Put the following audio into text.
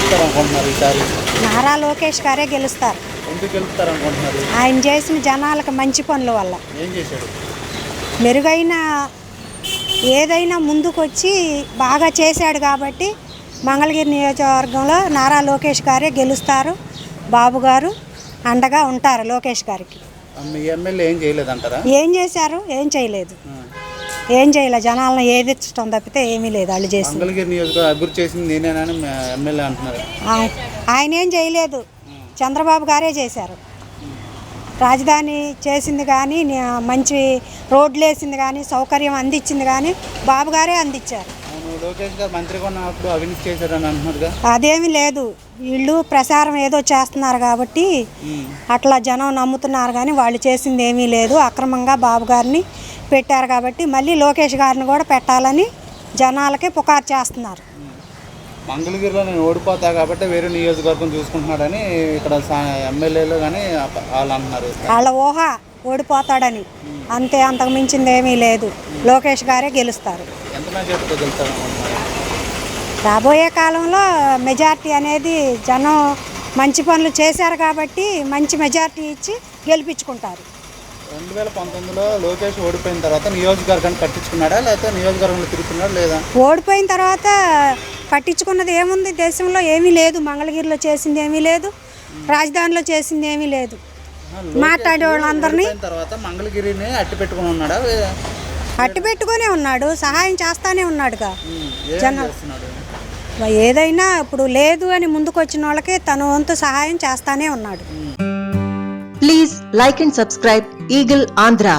గెలుస్తారు అనుకుంటున్నారు ఈసారి నారా లోకేష్ గారే గెలుస్తారు. ఎందుకు గెలుస్తారు అనుకుంటున్నారు ఆయన చేసిన జనాలకు మంచి పనుల వల్ల. ఏం చేశాడు? మెరుగైన ఏదైనా ముందుకొచ్చి బాగా చేశాడు కాబట్టి మంగళగిరి నియోజకవర్గంలో నారా లోకేష్ గారే గెలుస్తారు. బాబు గారు అండగా ఉంటారు లోకేష్ గారికి. ఎమ్మెల్యే ఏం చేయలేదంటారా? ఏం చేశారు? ఏం చేయలేదు. ఏం చేయలే జనాలను ఏదిచ్చటం తప్పితే ఏమీ లేదు వాళ్ళు చేసింది. మంగళగిరి నియోజకవర్గం అభివృద్ధి చేసింది నేనేనని మీ ఎమ్మెల్యే అంటున్నారు. ఆయ- ఆయన ఏం చేయలేదు. చంద్రబాబు గారే చేశారు. రాజధాని చేసింది కానీ ని- మంచి రోడ్లు వేసింది కానీ సౌకర్యం అందించింది కానీ బాబు గారే అందించారు. అవును లోకేష్ గారు మంత్రిగా ఉన్నప్పుడు అవినీతి చేశారని అంటున్నారుగా అదేమీ లేదు. వీళ్ళు ప్రసారం ఏదో చేస్తున్నారు కాబట్టి ఉమ్. అట్లా జనం నమ్ముతున్నారు కానీ వాళ్ళు చేసింది ఏమీ లేదు. అక్రమంగా బాబు గారిని పెట్టారు కాబట్టి మళ్ళీ లోకేష్ గారిని కూడా పెట్టాలని జనాలకి పుకారు చేస్తున్నారు. మంగళగిరిలో నేను ఓడిపోతా కాబట్టి వేరే నియోజకవర్గం చూసుకుంటున్నాడని ఇక్కడ ఎమ్మెల్యేలు కానీ వాళ్ళు అంటున్నారు. వాళ్ళ ఊహ ఓడిపోతాడని. అంతే అంతకు మించింది ఏమీ లేదు. లోకేష్ గారే గెలుస్తారు. రాబోయే కాలంలో మెజార్టీ అనేది జనం మంచి పనులు చేశారు కాబట్టి మంచి మెజార్టీ ఇచ్చి గెలిపించుకుంటారు. రెండు వేల పంతొమ్మిదిలో లోకేష్ ఓడిపోయిన తర్వాత నియోజకవర్గాన్ని పట్టించుకున్నాడా లేకపోతే నియోజకవర్గంలో తిరుగుతున్నాడా లేదా? ఓడిపోయిన తర్వాత పట్టించుకున్నది ఏముంది? దేశంలో ఏమీ లేదు. మంగళగిరిలో చేసింది ఏమీ లేదు. రాజధానిలో చేసింది ఏమీ లేదు. మాట్లాడే వాళ్ళందరినీ తర్వాత మంగళగిరిని అట్టి పెట్టుకుని ఉన్నాడా? అట్టి పెట్టుకునే ఉన్నాడు. సహాయం చేస్తానే ఉన్నాడుగా. జనం- ఏదైనా ఇప్పుడు లేదు అని ముందుకు వచ్చిన వాళ్ళకి తన వంతు సహాయం చేస్తానే ఉన్నాడు. Please like and subscribe Eagle Andhra